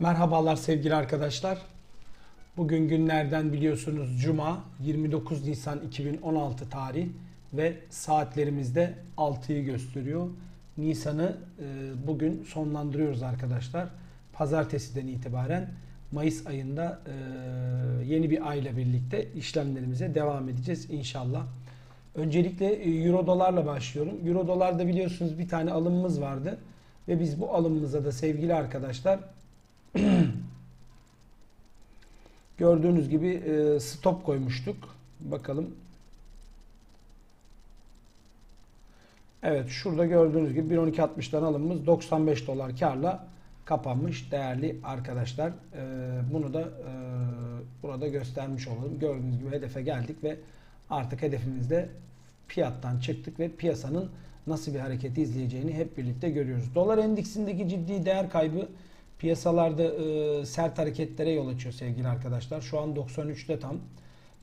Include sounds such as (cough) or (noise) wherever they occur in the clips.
Merhabalar sevgili arkadaşlar. Bugün günlerden biliyorsunuz Cuma 29 Nisan 2016 tarih ve saatlerimizde 6'yı gösteriyor. Nisan'ı e, bugün sonlandırıyoruz arkadaşlar. Pazartesiden itibaren Mayıs ayında e, yeni bir ayla birlikte işlemlerimize devam edeceğiz inşallah. Öncelikle e, Euro dolarla başlıyorum. Euro dolarda biliyorsunuz bir tane alımımız vardı ve biz bu alımımıza da sevgili arkadaşlar (clears throat) Gördüğünüz gibi e, stop koymuştuk. Bakalım. Evet şurada gördüğünüz gibi 1.12.60'dan alımımız 95 dolar karla kapanmış değerli arkadaşlar. E, bunu da e, burada göstermiş olalım. Gördüğünüz gibi hedefe geldik ve artık hedefimizde fiyattan çıktık ve piyasanın nasıl bir hareketi izleyeceğini hep birlikte görüyoruz. Dolar endeksindeki ciddi değer kaybı Piyasalarda e, sert hareketlere yol açıyor sevgili arkadaşlar. Şu an 93'te tam.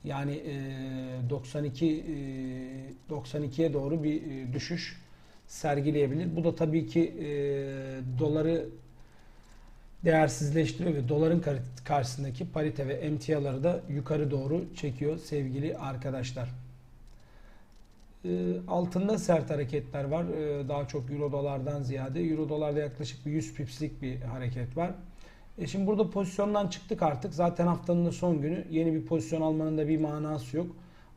Yani e, 92 e, 92'ye doğru bir e, düşüş sergileyebilir. Bu da tabii ki e, doları değersizleştiriyor ve doların kar- karşısındaki parite ve emtiaları da yukarı doğru çekiyor sevgili arkadaşlar. E, altında sert hareketler var. E, daha çok euro dolardan ziyade. Euro dolarda yaklaşık bir 100 pipslik bir hareket var. E şimdi burada pozisyondan çıktık artık. Zaten haftanın da son günü. Yeni bir pozisyon almanın da bir manası yok.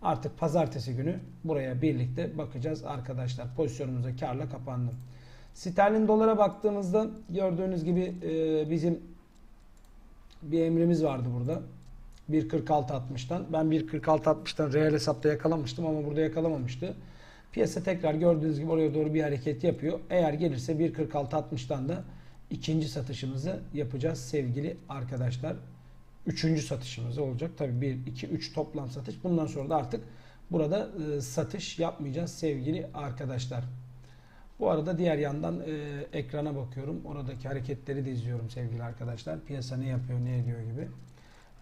Artık pazartesi günü buraya birlikte bakacağız arkadaşlar. Pozisyonumuza karla kapandı. Sterlin dolara baktığımızda gördüğünüz gibi e, bizim bir emrimiz vardı burada. 1.46.60'tan. Ben 1.46.60'tan reel hesapta yakalamıştım ama burada yakalamamıştı. Piyasa tekrar gördüğünüz gibi oraya doğru bir hareket yapıyor. Eğer gelirse 1.46.60'tan da ikinci satışımızı yapacağız sevgili arkadaşlar. Üçüncü satışımız olacak. Tabii 1, 2, 3 toplam satış. Bundan sonra da artık burada e, satış yapmayacağız sevgili arkadaşlar. Bu arada diğer yandan e, ekrana bakıyorum. Oradaki hareketleri de izliyorum sevgili arkadaşlar. Piyasa ne yapıyor, ne ediyor gibi.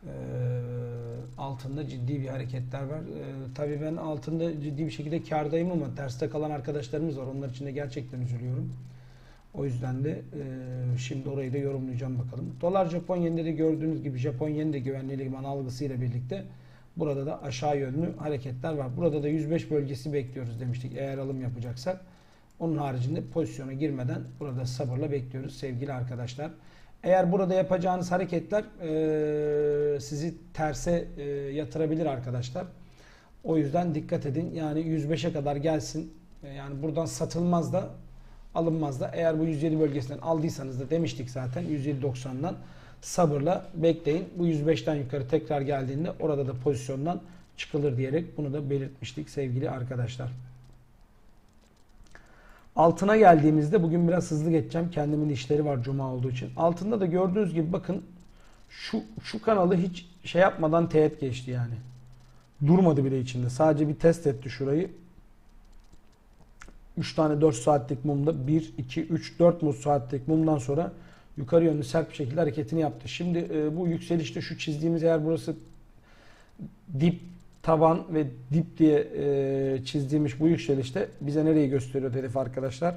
E, altında ciddi bir hareketler var. E, tabii ben altında ciddi bir şekilde kardayım ama terste kalan arkadaşlarımız var. Onlar için de gerçekten üzülüyorum. O yüzden de e, şimdi orayı da yorumlayacağım bakalım. Dolar Japon yeninde de gördüğünüz gibi Japon yen de güvenli liman algısıyla birlikte burada da aşağı yönlü hareketler var. Burada da 105 bölgesi bekliyoruz demiştik eğer alım yapacaksak. Onun haricinde pozisyona girmeden burada sabırla bekliyoruz sevgili arkadaşlar. Eğer burada yapacağınız hareketler e, sizi terse e, yatırabilir arkadaşlar. O yüzden dikkat edin. Yani 105'e kadar gelsin. E, yani buradan satılmaz da alınmaz da. Eğer bu 107 bölgesinden aldıysanız da demiştik zaten 107.90'dan sabırla bekleyin. Bu 105'ten yukarı tekrar geldiğinde orada da pozisyondan çıkılır diyerek bunu da belirtmiştik sevgili arkadaşlar. Altına geldiğimizde bugün biraz hızlı geçeceğim. Kendimin işleri var cuma olduğu için. Altında da gördüğünüz gibi bakın şu şu kanalı hiç şey yapmadan teğet geçti yani. Durmadı bile içinde. Sadece bir test etti şurayı. 3 tane 4 saatlik mumda 1, 2, 3, 4 muz saatlik mumdan sonra yukarı yönlü sert bir şekilde hareketini yaptı. Şimdi e, bu yükselişte şu çizdiğimiz eğer burası dip taban ve dip diye e, çizdiğimiz bu yükselişte bize nereyi gösteriyor hedef arkadaşlar?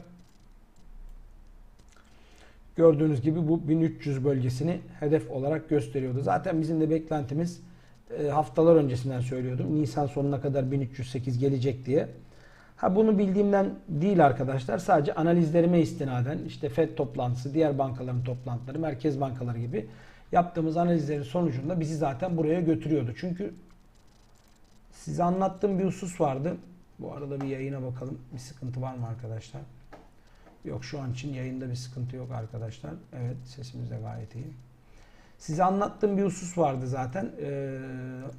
Gördüğünüz gibi bu 1300 bölgesini hedef olarak gösteriyordu. Zaten bizim de beklentimiz e, haftalar öncesinden söylüyordum. Nisan sonuna kadar 1308 gelecek diye. Ha bunu bildiğimden değil arkadaşlar. Sadece analizlerime istinaden işte FED toplantısı, diğer bankaların toplantıları, merkez bankaları gibi yaptığımız analizlerin sonucunda bizi zaten buraya götürüyordu. Çünkü size anlattığım bir husus vardı. Bu arada bir yayına bakalım. Bir sıkıntı var mı arkadaşlar? Yok şu an için yayında bir sıkıntı yok arkadaşlar. Evet sesimiz de gayet iyi. Size anlattığım bir husus vardı zaten ee,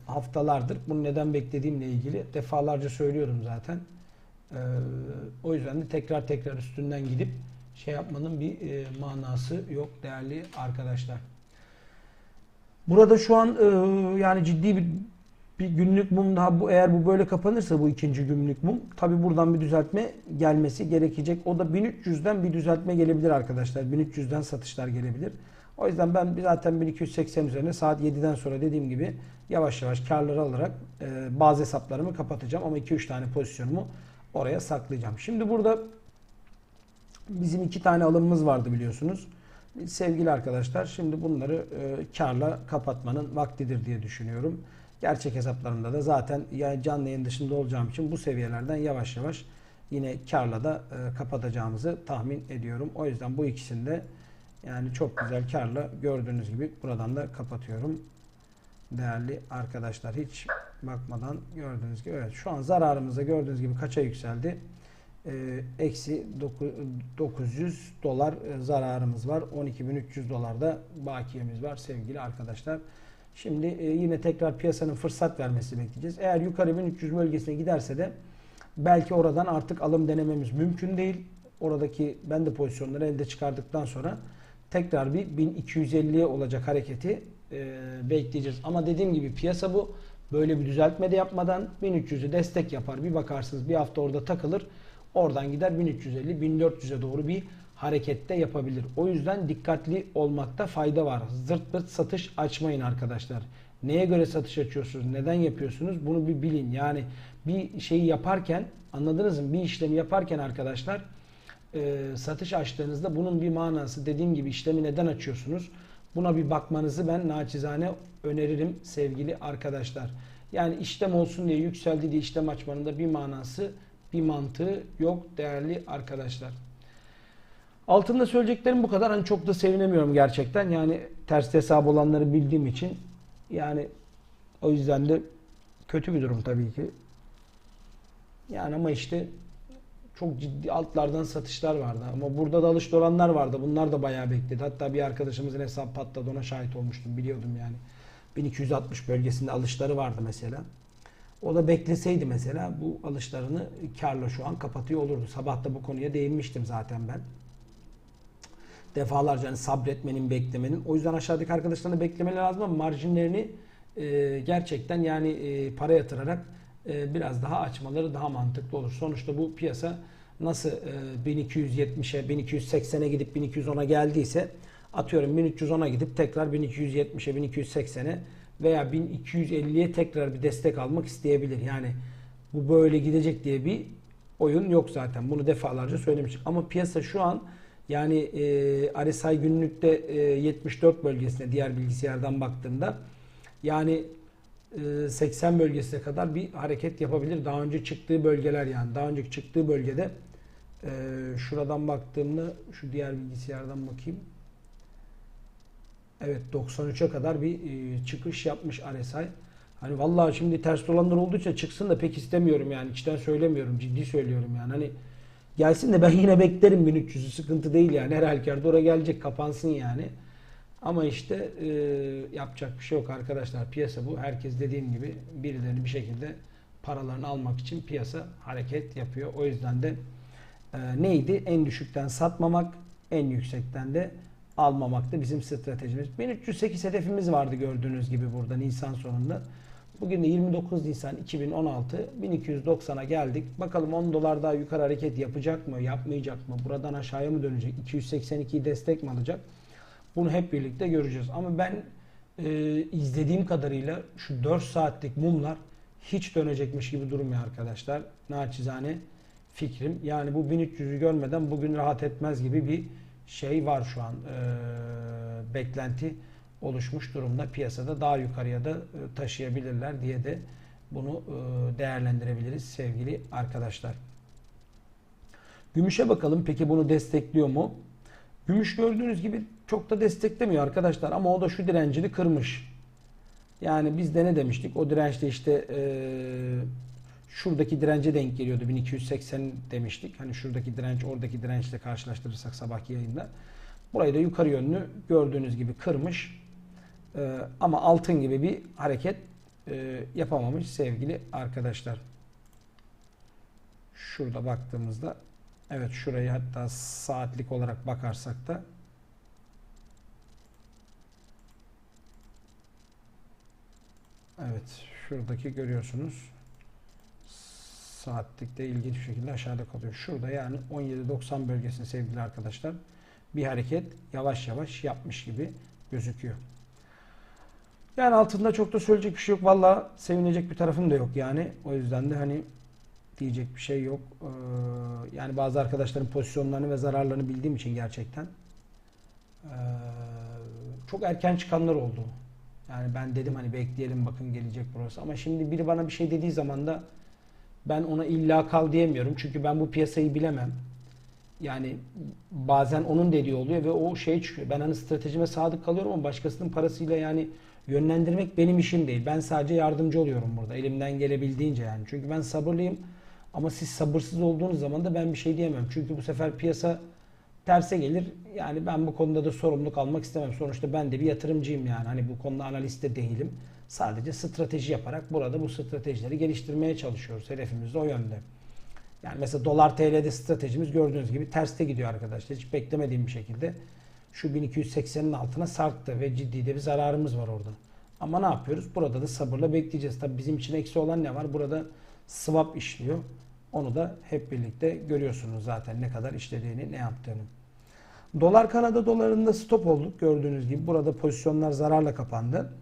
haftalardır. Bunu neden beklediğimle ilgili defalarca söylüyorum zaten. Ee, o yüzden de tekrar tekrar üstünden gidip şey yapmanın bir e, manası yok değerli arkadaşlar. Burada şu an e, yani ciddi bir bir günlük mum daha bu eğer bu böyle kapanırsa bu ikinci günlük mum tabi buradan bir düzeltme gelmesi gerekecek. O da 1300'den bir düzeltme gelebilir arkadaşlar. 1300'den satışlar gelebilir. O yüzden ben zaten 1280 üzerine saat 7'den sonra dediğim gibi yavaş yavaş karları alarak e, bazı hesaplarımı kapatacağım ama 2-3 tane pozisyonumu oraya saklayacağım. Şimdi burada bizim iki tane alımımız vardı biliyorsunuz. Sevgili arkadaşlar şimdi bunları e, karla kapatmanın vaktidir diye düşünüyorum. Gerçek hesaplarımda da zaten ya canlı yayın dışında olacağım için bu seviyelerden yavaş yavaş yine karla da e, kapatacağımızı tahmin ediyorum. O yüzden bu ikisini de yani çok güzel karla gördüğünüz gibi buradan da kapatıyorum. Değerli arkadaşlar hiç bakmadan gördüğünüz gibi evet şu an zararımızda gördüğünüz gibi kaça yükseldi? Ee, eksi doku- 900 dolar e, zararımız var. 12.300 dolar da bakiyemiz var sevgili arkadaşlar. Şimdi e, yine tekrar piyasanın fırsat vermesi bekleyeceğiz. Eğer yukarı 1300 bölgesine giderse de belki oradan artık alım denememiz mümkün değil. Oradaki ben de pozisyonları elde çıkardıktan sonra tekrar bir 1250'ye olacak hareketi e, bekleyeceğiz. Ama dediğim gibi piyasa bu. Böyle bir düzeltme de yapmadan 1300'ü destek yapar. Bir bakarsınız bir hafta orada takılır. Oradan gider 1350-1400'e doğru bir harekette yapabilir. O yüzden dikkatli olmakta fayda var. Zırt pırt satış açmayın arkadaşlar. Neye göre satış açıyorsunuz? Neden yapıyorsunuz? Bunu bir bilin. Yani bir şeyi yaparken anladınız mı? Bir işlemi yaparken arkadaşlar e, satış açtığınızda bunun bir manası dediğim gibi işlemi neden açıyorsunuz? Buna bir bakmanızı ben naçizane öneririm sevgili arkadaşlar. Yani işlem olsun diye yükseldi diye işlem açmanın da bir manası bir mantığı yok değerli arkadaşlar. Altında söyleyeceklerim bu kadar. Hani çok da sevinemiyorum gerçekten. Yani ters hesap olanları bildiğim için yani o yüzden de kötü bir durum tabii ki. Yani ama işte çok ciddi altlardan satışlar vardı. Ama burada da alış olanlar vardı. Bunlar da bayağı bekledi. Hatta bir arkadaşımızın hesap patladı. Ona şahit olmuştum. Biliyordum yani. 1260 bölgesinde alışları vardı mesela. O da bekleseydi mesela bu alışlarını karla şu an kapatıyor olurdu. Sabah da bu konuya değinmiştim zaten ben. Defalarca hani sabretmenin, beklemenin. O yüzden aşağıdaki arkadaşlarına beklemeleri lazım ama marjinlerini e, gerçekten yani e, para yatırarak e, biraz daha açmaları daha mantıklı olur. Sonuçta bu piyasa nasıl e, 1270'e, 1280'e gidip 1210'a geldiyse atıyorum 1310'a gidip tekrar 1270'e, 1280'e veya 1250'ye tekrar bir destek almak isteyebilir. Yani bu böyle gidecek diye bir oyun yok zaten. Bunu defalarca söylemiştik. Ama piyasa şu an yani e, RSI günlükte e, 74 bölgesine diğer bilgisayardan baktığımda yani e, 80 bölgesine kadar bir hareket yapabilir. Daha önce çıktığı bölgeler yani. Daha önceki çıktığı bölgede e, şuradan baktığımda şu diğer bilgisayardan bakayım. Evet 93'e kadar bir e, çıkış yapmış RSI. Hani vallahi şimdi ters olanlar olduğu için çıksın da pek istemiyorum yani içten söylemiyorum ciddi söylüyorum yani hani gelsin de ben yine beklerim 1300'ü sıkıntı değil yani her halükarda oraya gelecek kapansın yani. Ama işte e, yapacak bir şey yok arkadaşlar piyasa bu herkes dediğim gibi birilerini bir şekilde paralarını almak için piyasa hareket yapıyor. O yüzden de e, neydi en düşükten satmamak en yüksekten de almamak da bizim stratejimiz. 1308 hedefimiz vardı gördüğünüz gibi burada Nisan sonunda. Bugün de 29 Nisan 2016 1290'a geldik. Bakalım 10 dolar daha yukarı hareket yapacak mı, yapmayacak mı? Buradan aşağıya mı dönecek? 282'yi destek mi alacak? Bunu hep birlikte göreceğiz. Ama ben e, izlediğim kadarıyla şu 4 saatlik mumlar hiç dönecekmiş gibi durmuyor arkadaşlar. Naçizane fikrim. Yani bu 1300'ü görmeden bugün rahat etmez gibi bir şey var şu an. E, beklenti oluşmuş durumda. Piyasada daha yukarıya da e, taşıyabilirler diye de bunu e, değerlendirebiliriz sevgili arkadaşlar. Gümüşe bakalım. Peki bunu destekliyor mu? Gümüş gördüğünüz gibi çok da desteklemiyor arkadaşlar ama o da şu direncini kırmış. Yani biz de ne demiştik? O dirençte işte e, şuradaki dirence denk geliyordu. 1280 demiştik. Hani şuradaki direnç oradaki dirençle karşılaştırırsak sabahki yayında. Burayı da yukarı yönlü gördüğünüz gibi kırmış. E, ama altın gibi bir hareket e, yapamamış sevgili arkadaşlar. Şurada baktığımızda evet şurayı hatta saatlik olarak bakarsak da Evet şuradaki görüyorsunuz saatlikte ilginç bir şekilde aşağıda kalıyor. Şurada yani 17.90 bölgesinde sevgili arkadaşlar bir hareket yavaş yavaş yapmış gibi gözüküyor. Yani altında çok da söyleyecek bir şey yok. Valla sevinecek bir tarafım da yok yani. O yüzden de hani diyecek bir şey yok. Ee, yani bazı arkadaşların pozisyonlarını ve zararlarını bildiğim için gerçekten Ee, çok erken çıkanlar oldu. Yani ben dedim hani bekleyelim bakın gelecek burası. Ama şimdi biri bana bir şey dediği zaman da ben ona illa kal diyemiyorum. Çünkü ben bu piyasayı bilemem. Yani bazen onun dediği oluyor ve o şey çıkıyor. Ben hani stratejime sadık kalıyorum ama başkasının parasıyla yani yönlendirmek benim işim değil. Ben sadece yardımcı oluyorum burada. Elimden gelebildiğince yani. Çünkü ben sabırlıyım. Ama siz sabırsız olduğunuz zaman da ben bir şey diyemem. Çünkü bu sefer piyasa terse gelir. Yani ben bu konuda da sorumluluk almak istemem. Sonuçta ben de bir yatırımcıyım yani. Hani bu konuda analist de değilim. Sadece strateji yaparak burada bu stratejileri geliştirmeye çalışıyoruz. Hedefimiz de o yönde. Yani mesela dolar TL'de stratejimiz gördüğünüz gibi terste gidiyor arkadaşlar. Hiç beklemediğim bir şekilde şu 1280'in altına sarktı ve ciddi de bir zararımız var orada. Ama ne yapıyoruz? Burada da sabırla bekleyeceğiz. Tabii bizim için eksi olan ne var? Burada swap işliyor. Onu da hep birlikte görüyorsunuz zaten ne kadar işlediğini, ne yaptığını. Dolar Kanada dolarında stop olduk gördüğünüz gibi. Burada pozisyonlar zararla kapandı.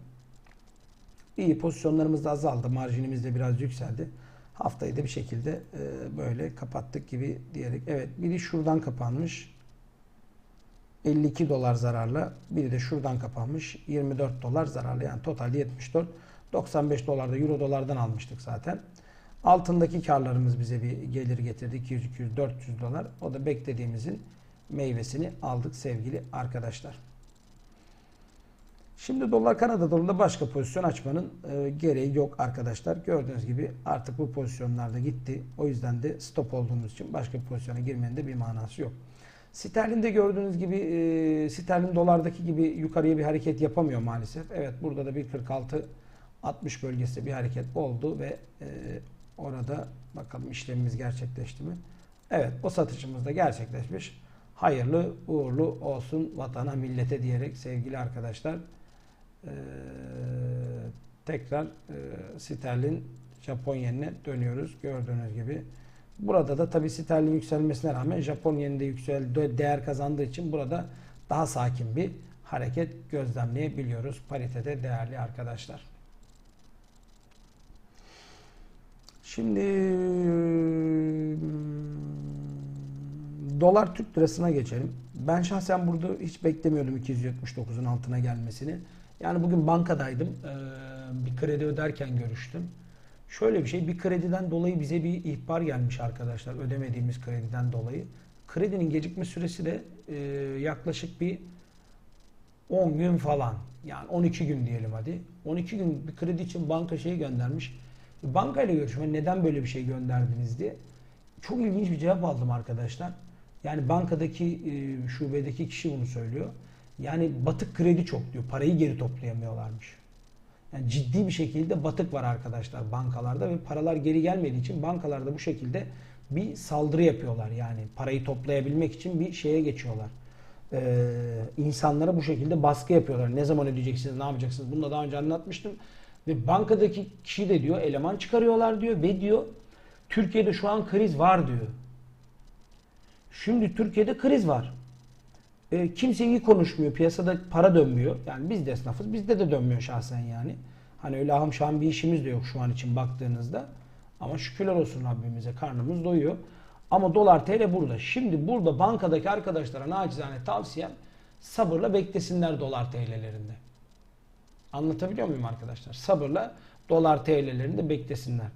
İyi pozisyonlarımız da azaldı. Marjinimiz de biraz yükseldi. Haftayı da bir şekilde e, böyle kapattık gibi diyerek. Evet biri şuradan kapanmış. 52 dolar zararla. Biri de şuradan kapanmış. 24 dolar zararlı. Yani totalde 74. 95 dolarda euro dolardan almıştık zaten. Altındaki karlarımız bize bir gelir getirdi. 200, 200, 400 dolar. O da beklediğimizin meyvesini aldık sevgili arkadaşlar. Şimdi dolar Kanada dolarında başka pozisyon açmanın e, gereği yok arkadaşlar. Gördüğünüz gibi artık bu pozisyonlarda gitti. O yüzden de stop olduğumuz için başka pozisyona girmenin de bir manası yok. Sterlinde gördüğünüz gibi e, sterlin dolardaki gibi yukarıya bir hareket yapamıyor maalesef. Evet burada da bir 46 60 bölgesinde bir hareket oldu ve e, orada bakalım işlemimiz gerçekleşti mi? Evet o satışımız da gerçekleşmiş. Hayırlı uğurlu olsun vatana millete diyerek sevgili arkadaşlar e, tekrar e, sterlin Japon yenine dönüyoruz gördüğünüz gibi. Burada da tabi sterlin yükselmesine rağmen Japon yeninde yükseldi, değer kazandığı için burada daha sakin bir hareket gözlemleyebiliyoruz paritede değerli arkadaşlar. Şimdi dolar Türk lirasına geçelim. Ben şahsen burada hiç beklemiyordum 279'un altına gelmesini. Yani bugün bankadaydım. Bir kredi öderken görüştüm. Şöyle bir şey, bir krediden dolayı bize bir ihbar gelmiş arkadaşlar. Ödemediğimiz krediden dolayı. Kredinin gecikme süresi de yaklaşık bir 10 gün falan. Yani 12 gün diyelim hadi. 12 gün bir kredi için banka şeyi göndermiş. Bankayla görüşme neden böyle bir şey gönderdiniz diye. Çok ilginç bir cevap aldım arkadaşlar. Yani bankadaki e, şubedeki kişi bunu söylüyor. Yani batık kredi çok diyor. Parayı geri toplayamıyorlarmış. Yani ciddi bir şekilde batık var arkadaşlar bankalarda ve paralar geri gelmediği için bankalarda bu şekilde bir saldırı yapıyorlar. Yani parayı toplayabilmek için bir şeye geçiyorlar. Ee, insanlara bu şekilde baskı yapıyorlar. Ne zaman ödeyeceksiniz, ne yapacaksınız? Bunu da daha önce anlatmıştım. Ve bankadaki kişi de diyor eleman çıkarıyorlar diyor ve diyor Türkiye'de şu an kriz var diyor. Şimdi Türkiye'de kriz var. E, kimse iyi konuşmuyor. Piyasada para dönmüyor. Yani biz de esnafız. Bizde de dönmüyor şahsen yani. Hani öyle ahım şahım bir işimiz de yok şu an için baktığınızda. Ama şükürler olsun Rabbimize karnımız doyuyor. Ama dolar TL burada. Şimdi burada bankadaki arkadaşlara nacizane tavsiyem sabırla beklesinler dolar TL'lerinde. Anlatabiliyor muyum arkadaşlar? Sabırla dolar TL'lerinde beklesinler.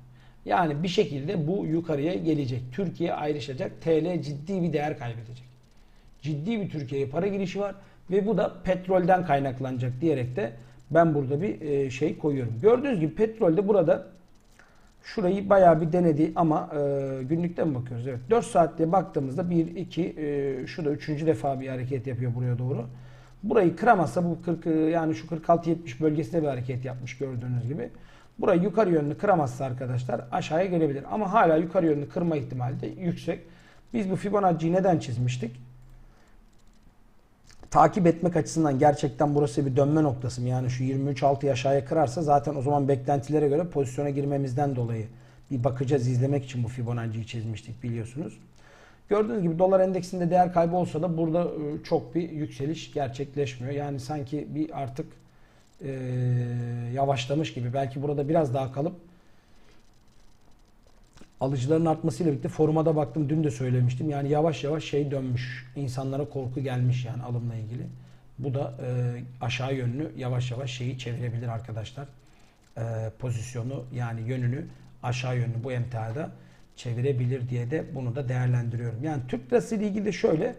Yani bir şekilde bu yukarıya gelecek. Türkiye ayrışacak. TL ciddi bir değer kaybedecek. Ciddi bir Türkiye'ye para girişi var ve bu da petrolden kaynaklanacak diyerek de ben burada bir e, şey koyuyorum. Gördüğünüz gibi petrolde burada şurayı bayağı bir denedi ama e, günlükten mi bakıyoruz? Evet. 4 saatte baktığımızda 1 2 e, şu da 3. defa bir hareket yapıyor buraya doğru. Burayı kıramazsa bu 40 yani şu 46-70 bölgesinde bir hareket yapmış gördüğünüz gibi. Burayı yukarı yönlü kıramazsa arkadaşlar aşağıya gelebilir. Ama hala yukarı yönlü kırma ihtimali de yüksek. Biz bu Fibonacci'yi neden çizmiştik? Takip etmek açısından gerçekten burası bir dönme noktası mı? Yani şu 23.6 aşağıya kırarsa zaten o zaman beklentilere göre pozisyona girmemizden dolayı bir bakacağız izlemek için bu Fibonacci'yi çizmiştik biliyorsunuz. Gördüğünüz gibi dolar endeksinde değer kaybı olsa da burada e, çok bir yükseliş gerçekleşmiyor. Yani sanki bir artık e, yavaşlamış gibi. Belki burada biraz daha kalıp alıcıların artmasıyla birlikte foruma da baktım dün de söylemiştim. Yani yavaş yavaş şey dönmüş. İnsanlara korku gelmiş yani alımla ilgili. Bu da e, aşağı yönlü yavaş yavaş şeyi çevirebilir arkadaşlar. E, pozisyonu yani yönünü aşağı yönlü bu emtiada çevirebilir diye de bunu da değerlendiriyorum. Yani Türk lirası ile ilgili de şöyle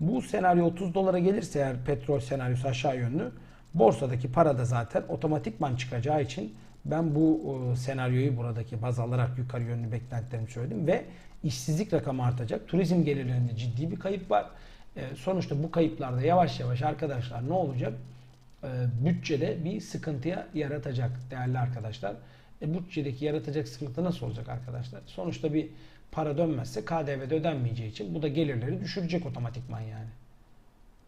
bu senaryo 30 dolara gelirse eğer petrol senaryosu aşağı yönlü borsadaki para da zaten otomatikman çıkacağı için ben bu e, senaryoyu buradaki baz alarak yukarı yönlü beklentilerimi söyledim ve işsizlik rakamı artacak. Turizm gelirlerinde ciddi bir kayıp var. E, sonuçta bu kayıplarda yavaş yavaş arkadaşlar ne olacak? E, bütçede bir sıkıntıya yaratacak değerli arkadaşlar. Bütçedeki yaratacak sıkıntı nasıl olacak arkadaşlar? Sonuçta bir para dönmezse KDV de ödenmeyeceği için bu da gelirleri düşürecek otomatikman yani.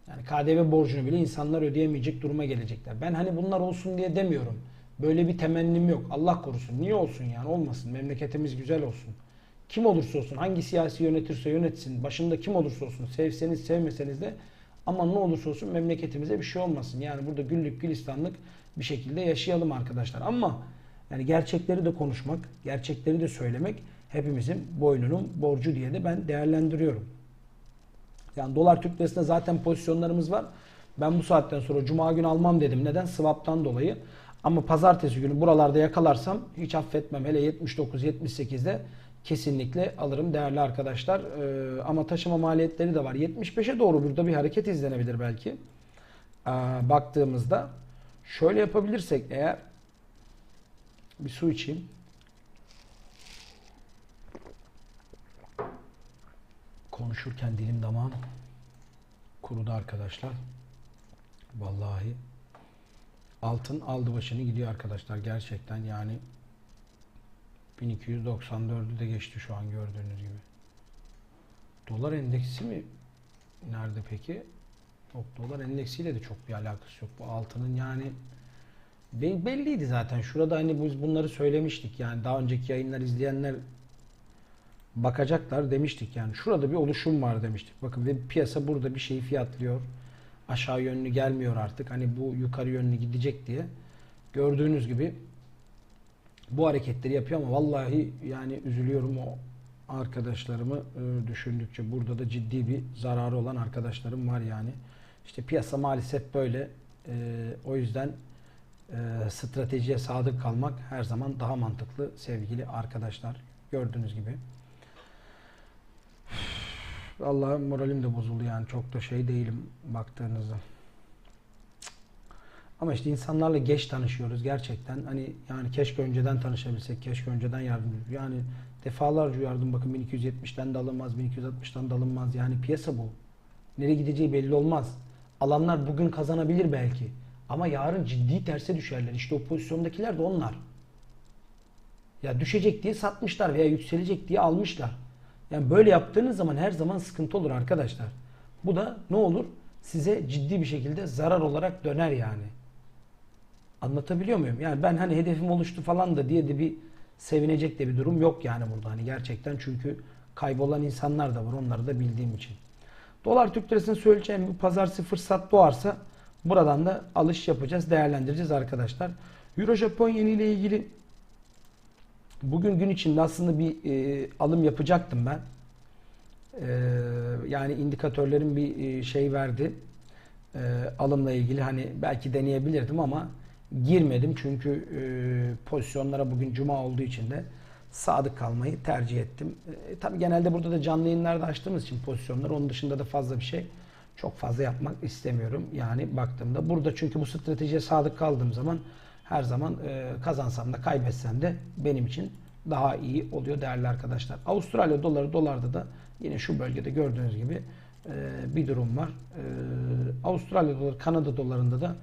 Yani KDV borcunu bile insanlar ödeyemeyecek duruma gelecekler. Ben hani bunlar olsun diye demiyorum. Böyle bir temennim yok. Allah korusun. Niye olsun yani? Olmasın. Memleketimiz güzel olsun. Kim olursa olsun, hangi siyasi yönetirse yönetsin, başında kim olursa olsun, sevseniz sevmeseniz de ama ne olursa olsun memleketimize bir şey olmasın. Yani burada güllük gülistanlık bir şekilde yaşayalım arkadaşlar. Ama yani gerçekleri de konuşmak, gerçekleri de söylemek hepimizin boynunun borcu diye de ben değerlendiriyorum. Yani dolar Türk lirasında zaten pozisyonlarımız var. Ben bu saatten sonra cuma günü almam dedim. Neden? Swap'tan dolayı. Ama pazartesi günü buralarda yakalarsam hiç affetmem. Hele 79-78'de kesinlikle alırım değerli arkadaşlar. Ee, ama taşıma maliyetleri de var. 75'e doğru burada bir hareket izlenebilir belki. Ee, baktığımızda şöyle yapabilirsek eğer bir su içeyim. Konuşurken dilim damağım kurudu arkadaşlar. Vallahi altın aldı başını gidiyor arkadaşlar gerçekten yani 1294'ü de geçti şu an gördüğünüz gibi. Dolar endeksi mi nerede peki? Yok dolar endeksiyle de çok bir alakası yok. Bu altının yani belliydi zaten. Şurada hani biz bunları söylemiştik. Yani daha önceki yayınlar izleyenler bakacaklar demiştik yani. Şurada bir oluşum var demiştik. Bakın ve piyasa burada bir şeyi fiyatlıyor. Aşağı yönlü gelmiyor artık. Hani bu yukarı yönlü gidecek diye. Gördüğünüz gibi bu hareketleri yapıyor ama vallahi yani üzülüyorum o arkadaşlarımı e, düşündükçe. Burada da ciddi bir zararı olan arkadaşlarım var yani. İşte piyasa maalesef böyle. E, o yüzden e, stratejiye sadık kalmak her zaman daha mantıklı sevgili arkadaşlar. Gördüğünüz gibi. Allah moralim de bozuldu yani çok da şey değilim baktığınızda. Ama işte insanlarla geç tanışıyoruz gerçekten. Hani yani keşke önceden tanışabilsek, keşke önceden yardım Yani defalarca uyardım bakın 1270'ten de alınmaz, 1260'tan da alınmaz. Yani piyasa bu. Nereye gideceği belli olmaz. Alanlar bugün kazanabilir belki. Ama yarın ciddi terse düşerler. İşte o pozisyondakiler de onlar. Ya düşecek diye satmışlar veya yükselecek diye almışlar. Yani böyle yaptığınız zaman her zaman sıkıntı olur arkadaşlar. Bu da ne olur? Size ciddi bir şekilde zarar olarak döner yani. Anlatabiliyor muyum? Yani ben hani hedefim oluştu falan da diye de bir sevinecek de bir durum yok yani burada. Hani gerçekten çünkü kaybolan insanlar da var. Onları da bildiğim için. Dolar Türk lirasını söyleyeceğim bu pazartesi fırsat doğarsa buradan da alış yapacağız, değerlendireceğiz arkadaşlar. Euro Japon yeni ile ilgili bugün gün içinde aslında bir e, alım yapacaktım ben. E, yani indikatörlerin bir e, şey verdi. E, alımla ilgili hani belki deneyebilirdim ama girmedim çünkü e, pozisyonlara bugün cuma olduğu için de sadık kalmayı tercih ettim. E, tabii genelde burada da canlı yayınlarda açtığımız için pozisyonlar onun dışında da fazla bir şey çok fazla yapmak istemiyorum. Yani baktığımda burada çünkü bu stratejiye sadık kaldığım zaman her zaman e, kazansam da kaybetsem de benim için daha iyi oluyor değerli arkadaşlar. Avustralya doları dolarda da yine şu bölgede gördüğünüz gibi e, bir durum var. E, Avustralya doları Kanada dolarında da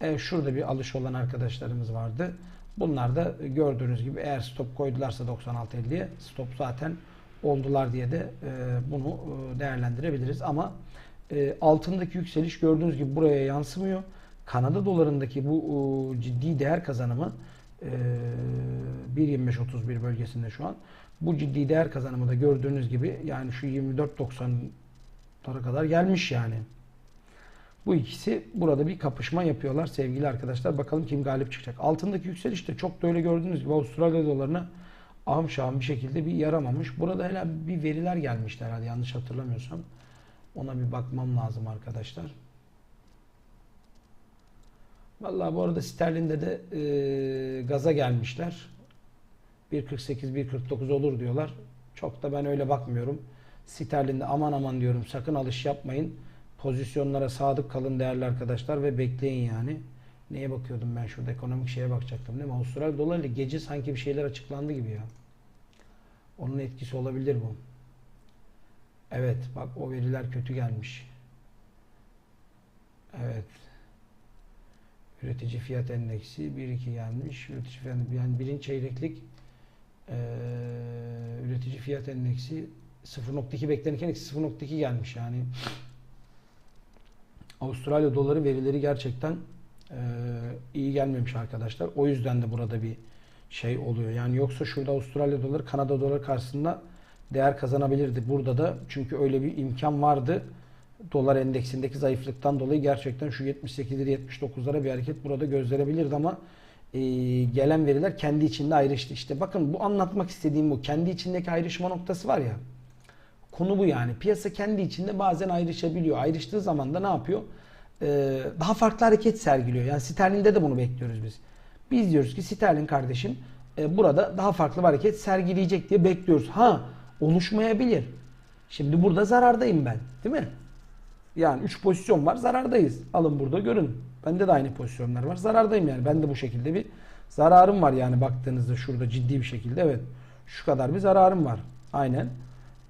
e, şurada bir alış olan arkadaşlarımız vardı. Bunlar da gördüğünüz gibi eğer stop koydularsa 96.50'ye stop zaten oldular diye de e, bunu e, değerlendirebiliriz. Ama e, altındaki yükseliş gördüğünüz gibi buraya yansımıyor. Kanada dolarındaki bu e, ciddi değer kazanımı e, 1.25-31 bölgesinde şu an. Bu ciddi değer kazanımı da gördüğünüz gibi yani şu 24.90'lara kadar gelmiş yani. Bu ikisi burada bir kapışma yapıyorlar sevgili arkadaşlar. Bakalım kim galip çıkacak. Altındaki yükseliş de çok da öyle gördüğünüz gibi Avustralya dolarına ahım bir şekilde bir yaramamış. Burada hele bir veriler gelmişler herhalde yanlış hatırlamıyorsam. Ona bir bakmam lazım arkadaşlar. Vallahi bu arada sterlinde de e, gaza gelmişler. 1.48 1.49 olur diyorlar. Çok da ben öyle bakmıyorum. Sterlinde aman aman diyorum sakın alış yapmayın. Pozisyonlara sadık kalın değerli arkadaşlar ve bekleyin yani. Neye bakıyordum ben şurada ekonomik şeye bakacaktım değil mi? Avustralya dolarıyla gece sanki bir şeyler açıklandı gibi ya. Onun etkisi olabilir bu. Evet bak o veriler kötü gelmiş. Evet. Üretici fiyat endeksi 1-2 gelmiş. Üretici fiyat yani birinci çeyreklik eee, üretici fiyat endeksi 0.2 beklenirken eksi 0.2 gelmiş yani. Avustralya doları verileri gerçekten eee, iyi gelmemiş arkadaşlar. O yüzden de burada bir şey oluyor. Yani yoksa şurada Avustralya doları Kanada doları karşısında değer kazanabilirdi. Burada da çünkü öyle bir imkan vardı. Dolar endeksindeki zayıflıktan dolayı gerçekten şu 78'leri 79'lara bir hareket burada gözlenebilirdi ama e, gelen veriler kendi içinde ayrıştı. İşte bakın bu anlatmak istediğim bu. Kendi içindeki ayrışma noktası var ya. Konu bu yani. Piyasa kendi içinde bazen ayrışabiliyor. Ayrıştığı zaman da ne yapıyor? Ee, daha farklı hareket sergiliyor. Yani sterlinde de bunu bekliyoruz biz. Biz diyoruz ki sterlin kardeşim e, burada daha farklı bir hareket sergileyecek diye bekliyoruz. Ha oluşmayabilir. Şimdi burada zarardayım ben. Değil mi? Yani 3 pozisyon var zarardayız. Alın burada görün. Bende de aynı pozisyonlar var. Zarardayım yani. Ben de bu şekilde bir zararım var yani baktığınızda şurada ciddi bir şekilde evet. Şu kadar bir zararım var. Aynen.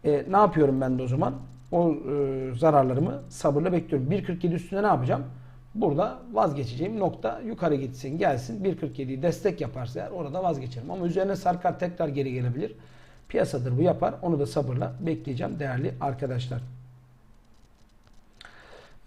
E, ne yapıyorum ben de o zaman? O e, zararlarımı sabırla bekliyorum. 1.47 üstünde ne yapacağım? Burada vazgeçeceğim nokta yukarı gitsin gelsin. 1.47'yi destek yaparsa eğer orada vazgeçerim. Ama üzerine sarkar tekrar geri gelebilir. Piyasadır bu yapar. Onu da sabırla bekleyeceğim değerli arkadaşlar.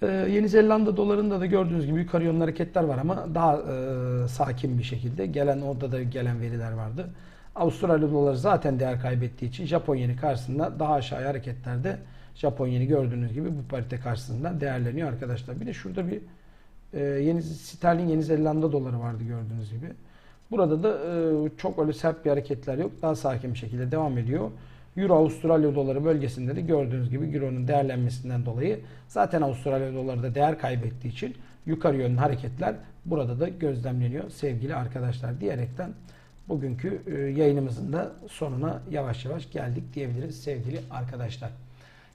Ee, Yeni Zelanda dolarında da gördüğünüz gibi yukarı yönlü hareketler var ama daha e, sakin bir şekilde. Gelen orada da gelen veriler vardı. Avustralya doları zaten değer kaybettiği için Japon yeni karşısında daha aşağı hareketlerde Japon yeni gördüğünüz gibi bu parite karşısında değerleniyor arkadaşlar. Bir de şurada bir e, yeni sterlin Yeni Zelanda doları vardı gördüğünüz gibi. Burada da e, çok öyle sert bir hareketler yok. Daha sakin bir şekilde devam ediyor. Euro Avustralya doları bölgesinde de gördüğünüz gibi Euro'nun değerlenmesinden dolayı zaten Avustralya doları da değer kaybettiği için yukarı yönlü hareketler burada da gözlemleniyor sevgili arkadaşlar diyerekten bugünkü e, yayınımızın da sonuna yavaş yavaş geldik diyebiliriz sevgili arkadaşlar.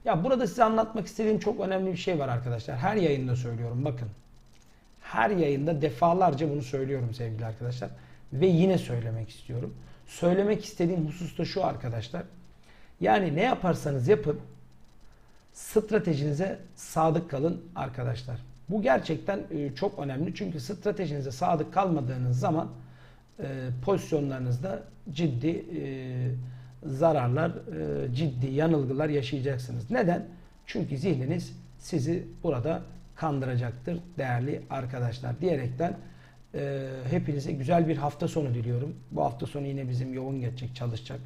Ya burada size anlatmak istediğim çok önemli bir şey var arkadaşlar. Her yayında söylüyorum bakın. Her yayında defalarca bunu söylüyorum sevgili arkadaşlar. Ve yine söylemek istiyorum. Söylemek istediğim husus da şu arkadaşlar. Yani ne yaparsanız yapın stratejinize sadık kalın arkadaşlar. Bu gerçekten e, çok önemli. Çünkü stratejinize sadık kalmadığınız zaman e, pozisyonlarınızda ciddi e, zararlar, ciddi yanılgılar yaşayacaksınız. Neden? Çünkü zihniniz sizi burada kandıracaktır değerli arkadaşlar diyerekten hepinize güzel bir hafta sonu diliyorum. Bu hafta sonu yine bizim yoğun geçecek, çalışacak.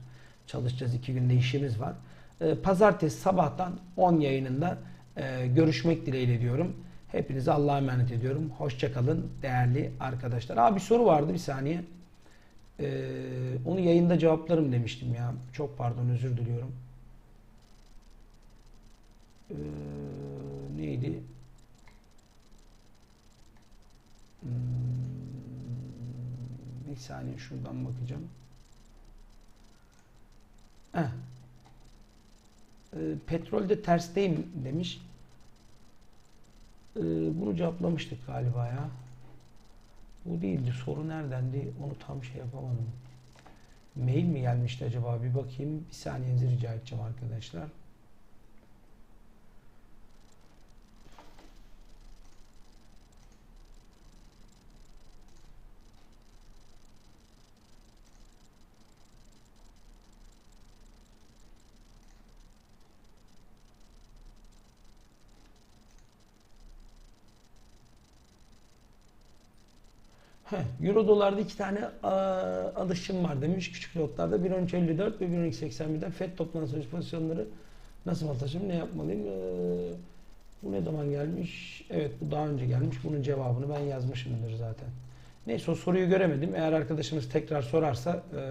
Çalışacağız. iki günde işimiz var. E, Pazartesi sabahtan 10 yayınında e, görüşmek dileğiyle diyorum. Hepinize Allah'a emanet ediyorum. Hoşçakalın değerli arkadaşlar. Abi bir soru vardı bir saniye. E, onu yayında cevaplarım demiştim ya. Çok pardon özür diliyorum. E, neydi? Hmm, bir saniye şuradan bakacağım. Heh. E, petrolde tersteyim demiş. E, bunu cevaplamıştık galiba ya. Bu değildi. Soru neredendi? Onu tam şey yapamadım. Mail mi gelmişti acaba? Bir bakayım. Bir saniyenizi rica edeceğim arkadaşlar. Heh, Euro dolarda iki tane aa, alışım var demiş. Küçük notlarda 1.13.54 ve 1.12.81'den FED toplantısı sonrası pozisyonları nasıl atacağım ne yapmalıyım? Ee, bu ne zaman gelmiş? Evet bu daha önce gelmiş. Bunun cevabını ben yazmışımdır zaten. Neyse o soruyu göremedim. Eğer arkadaşımız tekrar sorarsa ee,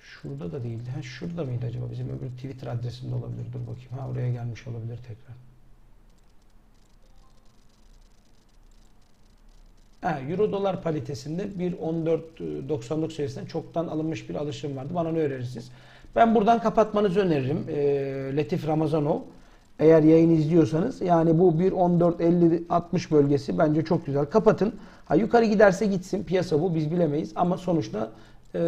şurada da değildi. Ha, şurada mıydı acaba? Bizim öbür Twitter adresinde olabilir. Dur bakayım. Ha oraya gelmiş olabilir tekrar Euro dolar paritesinde 1.14.99 seviyesinden çoktan alınmış bir alışım vardı. Bana ne önerirsiniz? Ben buradan kapatmanızı öneririm. Ee, Latif Ramazanov. Eğer yayın izliyorsanız yani bu 1.14.50-60 bölgesi bence çok güzel. Kapatın. Ha yukarı giderse gitsin. Piyasa bu. Biz bilemeyiz. Ama sonuçta ee,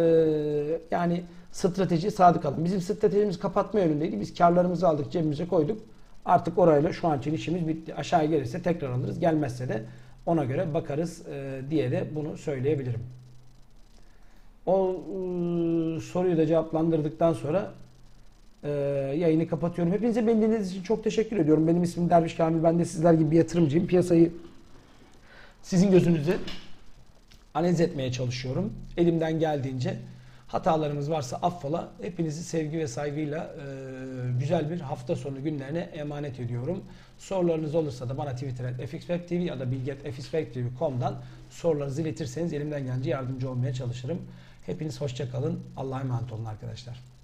yani strateji sadık alın. Bizim stratejimiz kapatma yönündeydi. Biz karlarımızı aldık cebimize koyduk. Artık orayla şu an için işimiz bitti. Aşağı gelirse tekrar alırız. Gelmezse de ona göre bakarız e, diye de bunu söyleyebilirim. O e, soruyu da cevaplandırdıktan sonra e, yayını kapatıyorum. Hepinize beni dinlediğiniz için çok teşekkür ediyorum. Benim ismim Derviş Kamil. Ben de sizler gibi bir yatırımcıyım. Piyasayı sizin gözünüzde analiz etmeye çalışıyorum. Elimden geldiğince hatalarımız varsa affola. Hepinizi sevgi ve saygıyla e, güzel bir hafta sonu günlerine emanet ediyorum. Sorularınız olursa da bana Twitter fxwebtv ya da bilgetfxwebtv.com'dan sorularınızı iletirseniz elimden gelince yardımcı olmaya çalışırım. Hepiniz hoşça kalın. Allah'a emanet olun arkadaşlar.